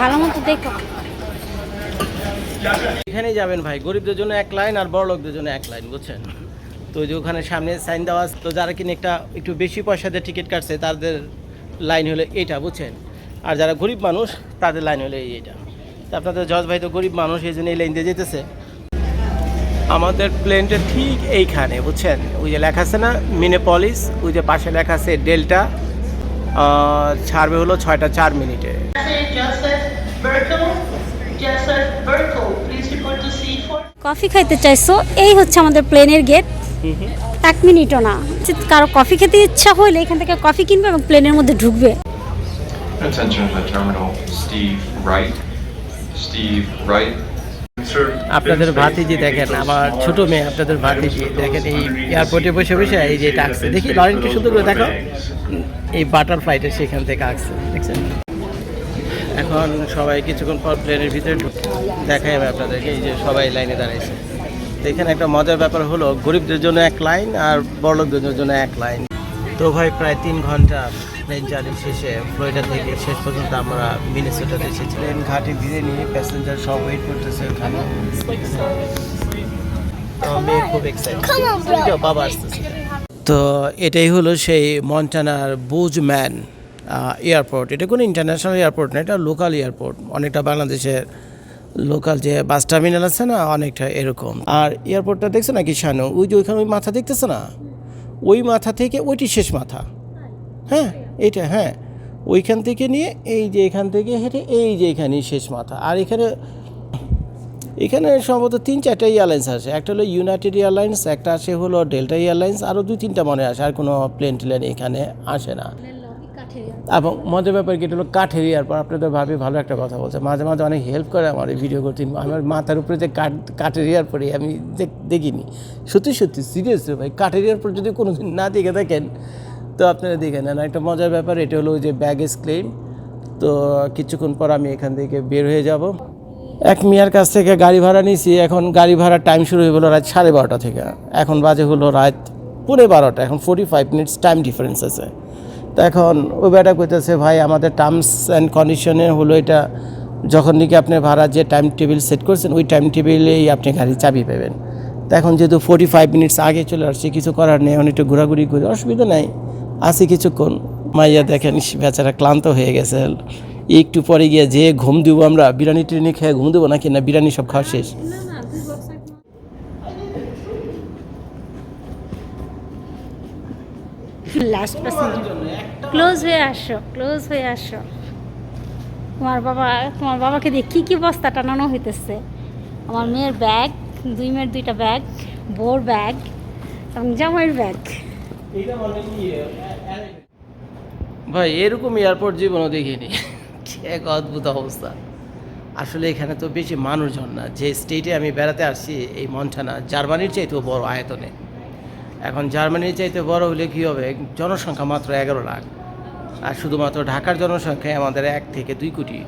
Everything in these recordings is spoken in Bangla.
ভালো মতো যাবেন ভাই, গরিবদের জন্য এক লাইন আর বড় লোকদের জন্য এক লাইন, বুঝছেন? তো যে ওখানে সামনে সাইন দেওয়া তো যারা কিনে একটা একটু বেশি পয়সা দিয়ে টিকিট কাটছে, তাদের লাইন হলো এইটা, বুঝছেন? আর যারা গরিব মানুষ, তাদের লাইন হলে এই এইটা। তো আপনাদের জজ ভাই তো গরিব মানুষ, এই জন্য এই লাইন দিয়ে যেতেছে। আমাদের প্লেনটা ঠিক এইখানে, বুঝছেন? ওই যে লেখা আছে না মিনেপলিস ওই যে পাশে লেখা আছে ডেল্টা ছাড়বে হলো ছয়টা চার মিনিটে। কফি খাইতে চাইছো এই হচ্ছে আমাদের প্লেনের গেট। এক মিনিটও না। কারও কফি খেতে ইচ্ছা হলে এখান থেকে কফি কিনবে এবং প্লেনের মধ্যে ঢুকবে। আপনাদের ভাতিজি দেখেন আমার ছোট মেয়ে আপনাদের ভাতিজি দেখেন এই এয়ারপোর্টে বসে বসে এই যে এটা আঁকছে। দেখি লরেনকে সুন্দর করে দেখো এই বাটারফ্লাইটা সেখান থেকে আঁকছে দেখছেন? এখন সবাই কিছুক্ষণ পর প্লেনের ভিতরে দেখাই আমি আপনাদেরকে এই যে সবাই লাইনে দাঁড়াইছে। এখানে একটা মজার ব্যাপার হলো গরিবদের জন্য এক লাইন আর বড়লোকদের জন্য এক লাইন তো ভাই প্রায় তিন ঘণ্টা প্লেন জার্নি শেষে ফ্লোরিডা থেকে শেষ পর্যন্ত আমরা মিনেসোটাতে এসেছি। প্লেন ঘাটে ধীরে নিয়ে প্যাসেঞ্জার সব ওয়েট করতেছে ওখানে। তো মেয়ে খুব এক্সাইটেড বাবা আসতেছে। তো এটাই হলো সেই মন্টানার বুজম্যান এয়ারপোর্ট এটা কোনো ইন্টারন্যাশনাল এয়ারপোর্ট না এটা লোকাল এয়ারপোর্ট অনেকটা বাংলাদেশের লোকাল যে বাস টার্মিনাল আছে না অনেকটা এরকম। আর এয়ারপোর্টটা দেখছ নাকি শানু? ওই যে ওইখানে ওই মাথা দেখতেছো না? ওই মাথা থেকে ওইটি শেষ মাথা। হ্যাঁ এটা হ্যাঁ। ওইখান থেকে নিয়ে এই যে এখান থেকে হেঁটে এই যে এখানেই শেষ মাথা। আর এখানে এখানে সম্ভবত তিন চারটা এয়ারলাইন্স আছে একটা হলো ইউনাইটেড এয়ারলাইন্স, একটা আছে হলো ডেল্টা এয়ারলাইন্স, আরও দুই তিনটা মনে আসে। আর কোনো প্লেন টেলেন এখানে আসে না। এবং মজার ব্যাপার কি, এটা হলো কাঠের এয়ারপোর্ট আপনাদের ভাবি ভালো একটা কথা বলছে মাঝে মাঝে অনেক হেল্প করে আমার এই ভিডিও করতে। আমার মাথার উপরে যে কাঠ কাঠের এয়ারপোর্টে আমি দেখ- দেখিনি। সত্যি সত্যি সিরিয়াস ভাই। কাঠের এয়ারপোর্ট যদি কোনো দিন না দেখে থাকেন, তো আপনারা দেখে নেন। একটা মজার ব্যাপার, এটা হলো যে ব্যাগেজ ক্লেম তো কিছুক্ষণ পর আমি এখান থেকে বের হয়ে যাব। এক মিয়ার কাছ থেকে গাড়ি ভাড়া নিয়েছি। এখন গাড়ি ভাড়ার টাইম শুরু হয়ে গেলো রাত সাড়ে বারোটা থেকে। এখন বাজে হলো রাত পৌনে বারোটা। এখন forty five minutes time difference আছে। তো এখন ওই বেটা কইতেছে, ভাই, আমাদের টার্মস অ্যান্ড কন্ডিশনে হলো এটা, যখন নাকি আপনি ভাড়া যে টাইম টেবিল সেট করছেন, ওই টাইম টেবিলেই আপনি গাড়ি চাবি পাবেন। তো এখন যেহেতু ফোর্টি ফাইভ মিনিটস আগে চলে আসছে, কিছু করার নেই, এখন একটু ঘোরাঘুরি করি, অসুবিধা নাই। আসি কিছুক্ষণ। মাইয়া দেখেন, বেচারা ক্লান্ত হয়ে গেছে। একটু পরে গিয়ে যে ঘুম দিব আমরা, বিরিয়ানি টিরিয়ানি খেয়ে ঘুম দেবো নাকি, না বিরিয়ানি সব খাওয়া শেষ? লাস্ট প্যাসেঞ্জার ক্লোজ হয়ে আসো ক্লোজ হয়ে আসো। তোমার বাবা, তোমার বাবাকে দিয়ে কী কী বস্তা টানানো হইতেছে? আমার মেয়ের ব্যাগ, দুই মেয়ের দুইটা ব্যাগ বোর ব্যাগ এবং জামাইয়ের ব্যাগ। ভাই এরকম এয়ারপোর্ট জীবনও দেখিনি। এক অদ্ভুত অবস্থা। আসলে এখানে তো বেশি মানুষজন না। যে স্টেটে আমি বেড়াতে আসছি, এই মন্টানা, জার্মানির চাইতেও বড় আয়তনে। এখন জার্মানির চাইতে বড় হলে কী হবে? জনসংখ্যা মাত্র এগারো লাখ। আর শুধুমাত্র ঢাকার জনসংখ্যায় আমাদের এক থেকে দুই কোটি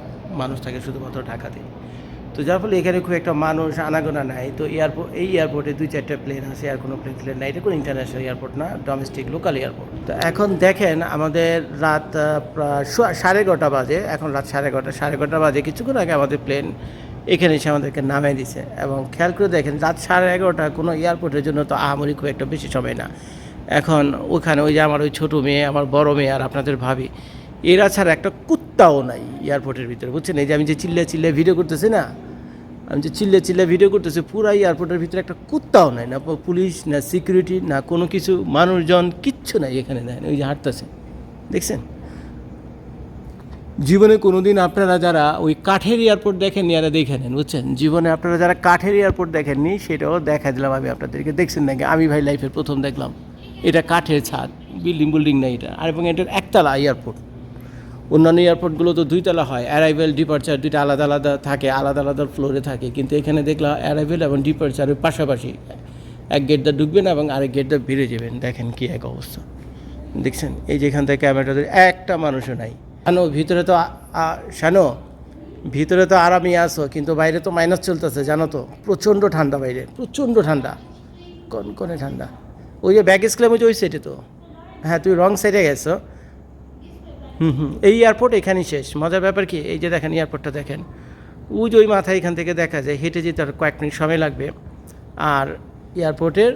মানুষ থাকে শুধুমাত্র ঢাকাতে। তো যার ফলে এখানে খুব একটা মানুষ আনাগোনা নাই। তো এয়ারপোর্ট এই এয়ারপোর্টে দুই চারটা প্লেন আছে আর কোনো প্লেন প্লেন নাই। এটা কোনো ইন্টারন্যাশনাল এয়ারপোর্ট না ডোমেস্টিক লোকাল এয়ারপোর্ট তো এখন দেখেন আমাদের রাত সাড়ে এগারোটা বাজে। এখন রাত সাড়ে এগারোটা সাড়ে এগারোটা বাজে। কিছুক্ষণ আগে আমাদের প্লেন এখানে এসে আমাদেরকে নামিয়ে দিছে। এবং খেয়াল করে দেখেন, রাত সাড়ে এগারোটা কোনো এয়ারপোর্টের জন্য তো আহামরি খুব একটা বেশি সময় না। এখন ওখানে ওই যে আমার ওই ছোটো মেয়ে, আমার বড় মেয়ে আর আপনাদের ভাবি, এরা ছাড়া একটা কুত্তাও নাই এয়ারপোর্টের ভিতরে, বুঝছেন? এই যে আমি যে চিল্লে চিল্লে ভিডিও করতেছি না, আমি যে চিল্লে চিল্লে ভিডিও করতেছি, পুরো এয়ারপোর্টের ভিতরে একটা কুত্তাও নাই না পুলিশ, না সিকিউরিটি, না কোনো কিছু, মানুষজন কিচ্ছু নাই এখানে নেয় ওই যে হাঁটতেছে। দেখছেন? জীবনে কোনোদিন আপনারা যারা ওই কাঠের এয়ারপোর্ট দেখেননি এরা দেখে নেন, বুঝছেন? জীবনে আপনারা যারা কাঠের এয়ারপোর্ট দেখেননি, সেটাও দেখা দিলাম আমি আপনাদেরকে। দেখছেন নাকি? আমি ভাই লাইফের প্রথম দেখলাম। এটা কাঠের ছাদ বিল্ডিং বিল্ডিং না এটা। আর এবং এটার একতলা এয়ারপোর্ট। অন্যান্য এয়ারপোর্টগুলো তো দুইতলা হয়। অ্যারাইভেল ডিপার্চার দুইটা আলাদা আলাদা থাকে, আলাদা আলাদা ফ্লোরে থাকে। কিন্তু এখানে দেখলাম অ্যারাইভেল এবং ডিপার্চার পাশাপাশি এক গেট দা ঢুকবেন এবং আরেক গেট দা বেরিয়ে যাবেন। দেখেন কি এক অবস্থা। দেখছেন? এই যেখান থেকে ক্যামেরাটা একটা মানুষও নাই। শানো ভিতরে তো শানো, ভিতরে তো আরামই আসো কিন্তু বাইরে তো মাইনাস চলতেছে, জানো তো, প্রচণ্ড ঠান্ডা বাইরে, প্রচণ্ড ঠান্ডা, কোন কোনে ঠান্ডা? ওই যে ব্যাগেজ ক্লেম ওই যে ওই সাইডে তো। হ্যাঁ তুই রং সাইডে গেছো। হুম হুম, এই এয়ারপোর্ট এখানেই শেষ। মজার ব্যাপার কি, এই যে দেখেন এয়ারপোর্টটা দেখেন, ওই যে ওই মাথায় এখান থেকে দেখা যায়, হেঁটে যেতে আর কয়েক মিনিট সময় লাগবে। আর এয়ারপোর্টের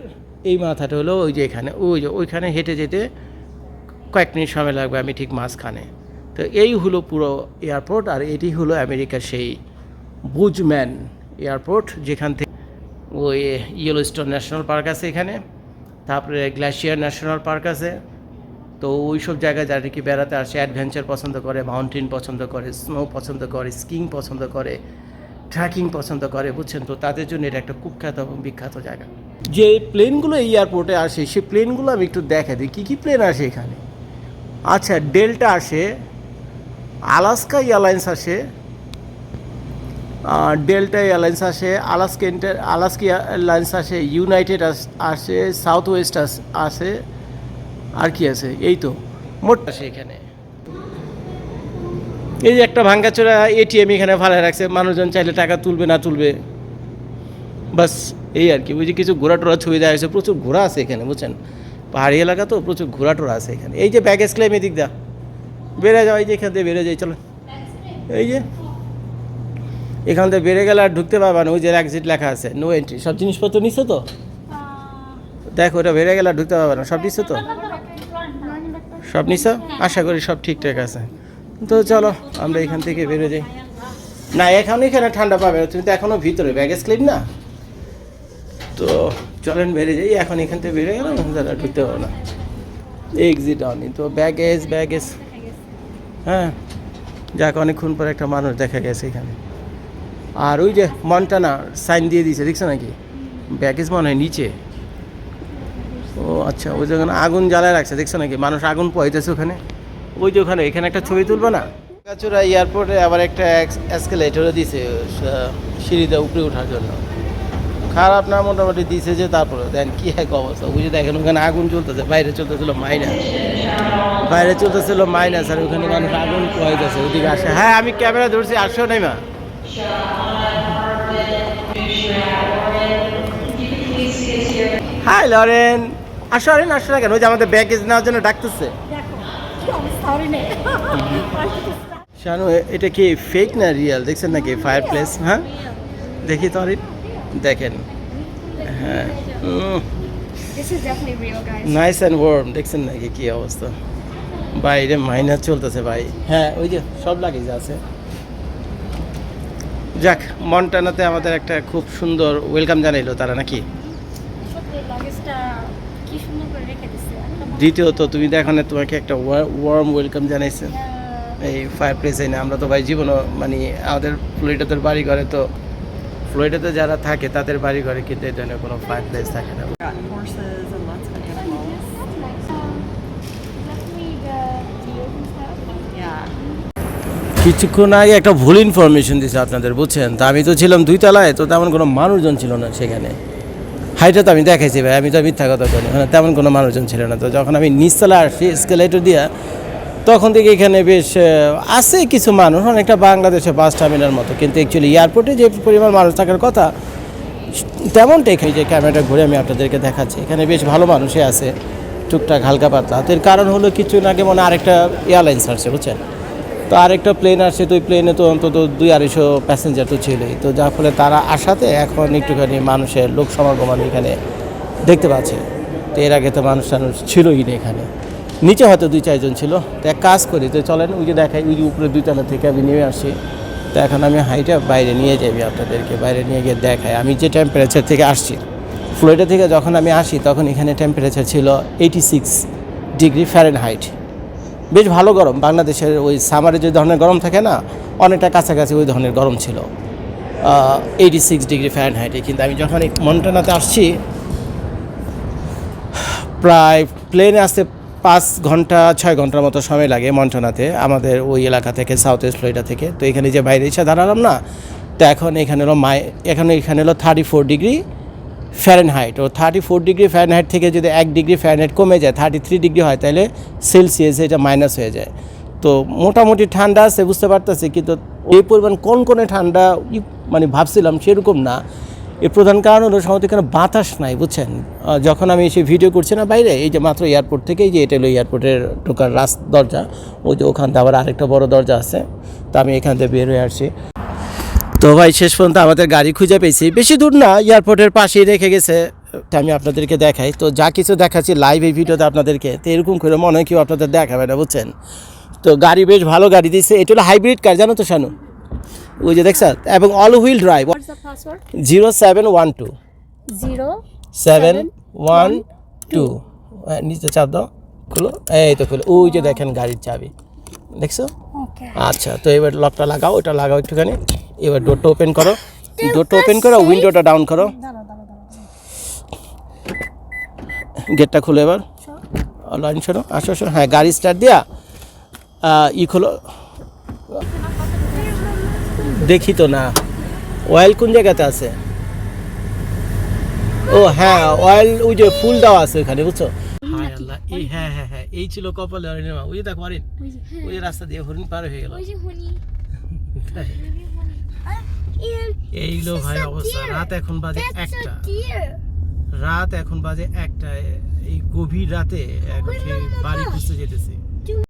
এই মাথাটা হলো ওই যে এখানে, ওই যে ওইখানে হেঁটে যেতে কয়েক মিনিট সময় লাগবে, আমি ঠিক মাঝখানে। তো এই হলো পুরো এয়ারপোর্ট আর এটি হলো আমেরিকার সেই বুজম্যান এয়ারপোর্ট যেখান থেকে ওই ইয়েলো স্টোন ন্যাশনাল পার্ক আছে এখানে, তারপরে গ্লেশিয়ার ন্যাশনাল পার্ক আছে। তো ওই সব জায়গায় যারা কি বেড়াতে আসে অ্যাডভেঞ্চার পছন্দ করে মাউন্টেন পছন্দ করে স্নো পছন্দ করে স্কিং পছন্দ করে ট্রেকিং পছন্দ করে, বুঝছেন তো? তাদের জন্য এটা একটা কুখ্যাত এবং বিখ্যাত জায়গা। যে প্লেনগুলো এই এয়ারপোর্টে আসে, সেই প্লেনগুলো আমি একটু দেখা দিই। কী কী প্লেন আসে এখানে? আচ্ছা ডেল্টা আসে আলাস্কা এয়ারলাইন্স আসে ডেল্টা এয়ারলাইন্স আসে, আলাস্কা ইন্টার, আলাস্কা এয়ারলাইন্স আসে, ইউনাইটেড আসে সাউথ ওয়েস্ট আসে আর কি আছে? এই তো, মোট আসে এখানে। এই যে একটা ভাঙ্গাচোরা এটিএম এখানে ভাড়া রাখছে, মানুষজন চাইলে টাকা তুলবে না তুলবে। বাস, এই আর কি বুঝি কিছু ঘোরা টোরা ছবি দেওয়া হয়েছে, প্রচুর ঘোরা আছে এখানে, বুঝছেন? পাহাড়ি এলাকা তো, প্রচুর ঘোরা টোরা আছে এখানে। এই যে ব্যাগেজ ক্লেম এদিক দা বেড়ে যাও, এই যে এখান থেকে বেড়ে যাই, চলো। এই যে। এখান থেকে বেড়ে গেলে আর ঢুকতে পারবা না, ওই যে এক্সিট লেখা আছে নো এন্ট্রি সব জিনিসপত্র নিছো তো? দেখো, ওটা বেড়ে গেলে আর ঢুকতে পারবা না, সব নিছো তো? সব নিছো? আশা করি সব ঠিকঠাক আছে। তো চলো, আমরা এখান থেকে বেরো যাই না এখন এখানে ঠান্ডা পাবে, তুমি তো এখনও ভিতরে ব্যাগেজ ক্লিন না? তো চলেন বেড়ে যাই, এখন এখান থেকে বেড়ে গেলাম দাদা ঢুকতে পারব না। এক্সিট অনি তো ব্যাগেজ ব্যাগেজ হ্যাঁ যাক, অনেকক্ষণ পর একটা মানুষ দেখা গেছে এখানে। আর ওই যে মন্টানা সাইন দিয়ে দিয়েছে, দেখছ নাকি? ব্যাগেজ মনে হয় নিচে। ও আচ্ছা ওই যেখানে আগুন জ্বালায় রাখছে, দেখছ নাকি? মানুষ আগুন পোয়াইতেছে ওখানে। ওই যে ওখানে, এখানে একটা ছবি তুলবো না? কাচুরা এয়ারপোর্টে আবার একটা এসকেলেটরও দিছে সিঁড়িতে উপরে ওঠার জন্য। খারাপ না মোটামুটি দিছে যে তারপরে। দেন কি এক অবস্থা বুঝে দেখেন ওখানে আগুন চলতেছে বাইরে চলতেছিল মাইনাস বাইরে চলতেছিল মাইনাস আর ওখানে মানুষ আগুন পোয়াইতেছে ওদিকে আসে। হ্যাঁ আমি ক্যামেরা ধরছি আসো নাই মা হাই লরেন আসো আরেন আসো না কেন? ওই যে আমাদের ব্যাগেজ নেওয়ার জন্য ডাকতেছে। শানু এটা কি ফেক না রিয়েল দেখছেন নাকি? ফায়ার প্লেস হ্যাঁ? দেখি তো আরিন দেখেন। হ্যাঁ. নাইস অ্যান্ড ওয়ার্ম দেখছেন নাকি কি অবস্থা? বাইরে মাইনাস চলতেছে ভাই। হ্যাঁ ওই যে সব লাগেজ আছে। যাক মন্টানাতে আমাদের একটা খুব সুন্দর ওয়েলকাম জানাইলো তারা নাকি? দ্বিতীয়ত তুমি দেখো না তোমাকে একটা ওয়ার্ম ওয়েলকাম জানাইছে। আহ, এই ফায়ার প্লেসে না আমরা তো ভাই জীবনও মানে আমাদের ফ্লোরিডাতে বাড়ি ঘরে তো ফ্লোরিডাতে যারা থাকে তাদের বাড়ি ঘরে কিন্তু এই ধরনের কোনো ফায়ার প্লেস থাকে না. কিছুক্ষণ আগে একটা ভুল ইনফরমেশন দিছে আপনাদের বুঝছেন? তা আমি তো ছিলাম দুই তলায় তো তেমন কোনো মানুষজন ছিল না সেখানে। হাইটা তো আমি দেখাইছি ভাই আমি তো মিথ্যা কথা বলি তেমন কোনো মানুষজন ছিল না। তো যখন আমি নিচতলায় আসছি স্কেলেটর দিয়া তখন থেকে এখানে বেশ আছে কিছু মানুষ, অনেকটা বাংলাদেশে বাস টার্মিনাল মতো। কিন্তু অ্যাকচুয়ালি এয়ারপোর্টে যে পরিমাণ মানুষ থাকার কথা, তেমনটাই এই যে ক্যামেরাটা ঘুরে আমি আপনাদেরকে দেখাচ্ছি। এখানে বেশ ভালো মানুষই আছে, টুকটাক হালকা পাতলা। তো এর কারণ হলো কিছু আগে মনে আরেকটা এয়ারলাইন্স আসছে, বুঝছেন? তো আরেকটা প্লেন আসছে, তো ওই প্লেনে তো অন্তত দুই আড়াইশো প্যাসেঞ্জার তো ছিলই। তো যার ফলে তারা আসাতে এখন একটুখানি মানুষের লোক সমাগম এখানে দেখতে পাচ্ছি। তো এর আগে তো মানুষ টানুষ ছিলই না এখানে। নিচে হয়তো দুই চারজন ছিল। তো এক কাজ করি, তো চলেন ওই যে দেখাই, ওই যে উপরে দুইতলা থেকে আমি নেমে আসি। তো এখন আমি হাইটা বাইরে নিয়ে যাবি আপনাদেরকে, বাইরে নিয়ে গিয়ে দেখাই। আমি যে টেম্পারেচার থেকে আসছি ফ্লোরিডা থেকে যখন আমি আসি, তখন এখানে টেম্পারেচার ছিল eighty six degree Fahrenheit বেশ ভালো গরম, বাংলাদেশের ওই সামারে যে ধরনের গরম থাকে না, অনেকটা কাছাকাছি ওই ধরনের গরম ছিল। এইটি সিক্স ডিগ্রি ফ্যারেন হাইটে কিন্তু আমি যখন মন্টানাতে আসছি, প্রায় প্লেনে আসতে পাঁচ ঘণ্টা, ছয় ঘণ্টার মতো সময় লাগে মন্টানাতে, আমাদের ওই এলাকা থেকে সাউথ ওয়েস্ট ফ্লোরিডা থেকে। তো এখানে যে বাইরে এসে দাঁড়ালাম না, তো এখন এখানে হলো মাই এখানে এখানে হলো থার্টি ফোর ডিগ্রি ফ্যারেনহাইট ও থার্টি ফোর ডিগ্রি ফ্যারেনহাইট থেকে যদি এক ডিগ্রি ফ্যারেনহাইট কমে যায় থার্টি থ্রি ডিগ্রি হয়, তাহলে সেলসিয়াস এটা মাইনাস হয়ে যায়। তো মোটামুটি ঠান্ডা আছে, বুঝতে পারতেছি, কিন্তু এই পরিমাণ কোন কোনে ঠান্ডা মানে ভাবছিলাম সেরকম না। এর প্রধান কারণ হলো সম্ভবত এখানে বাতাস নাই, বুঝছেন? যখন আমি এসে ভিডিও করছি না বাইরে, এই যে মাত্র এয়ারপোর্ট থেকে এই যে এটা হলো এয়ারপোর্টের ঢোকার রাস দরজা, ওই যে ওখান থেকে আবার আরেকটা বড় দরজা আছে, তো আমি এখান থেকে বের হয়ে আসছি। তো ভাই, শেষ পর্যন্ত আমাদের গাড়ি খুঁজে পেয়েছি। বেশি দূর না, এয়ারপোর্টের পাশেই রেখে গেছে, তা আমি আপনাদেরকে দেখাই। তো যা কিছু দেখাচ্ছি লাইভ এই ভিডিওতে আপনাদেরকে, তো এরকম করে মনে হয় কেউ আপনাদের দেখাবে না, বুঝছেন? তো গাড়ি বেশ ভালো গাড়ি দিচ্ছে এটা হলো হাইব্রিড কার জানো তো, শানু? ওই যে দেখছ এবং all wheel drive? Zero seven one two zero seven one two নিচে চাপ দাও। খুলো। এই তো খুলো। ওই যে দেখেন গাড়ির চাবি। দেখছ? আচ্ছা তো এবার লকটা লাগাও ওটা লাগাও একটুখানি। এবার ডোরটা ওপেন করো। ডোরটা ওপেন করো উইন্ডোটা ডাউন করো। গেটটা খুলো এবার। লাইন শোনো আসো আসো। হ্যাঁ গাড়ি স্টার্ট দিয়া ই খোলো। দেখি তো না। অয়েল কোন জায়গাতে আছে? ও হ্যাঁ অয়েল ওই যে ফুল দেওয়া আছে ওখানে বুঝছ? হায় আল্লাহ এই হ্যাঁ হ্যাঁ হ্যাঁ এই ছিল কপালে হরিণের মা ওই যে দেখো হরিণ। ওই রাস্তা দিয়ে হরিণ পার হয়ে গেল? এই লো ভাই অবস্থা রাত এখন বাজে একটা। রাত এখন বাজে একটা এই গভীর রাতে এখন বাড়ি খুঁজতে যেতেছি।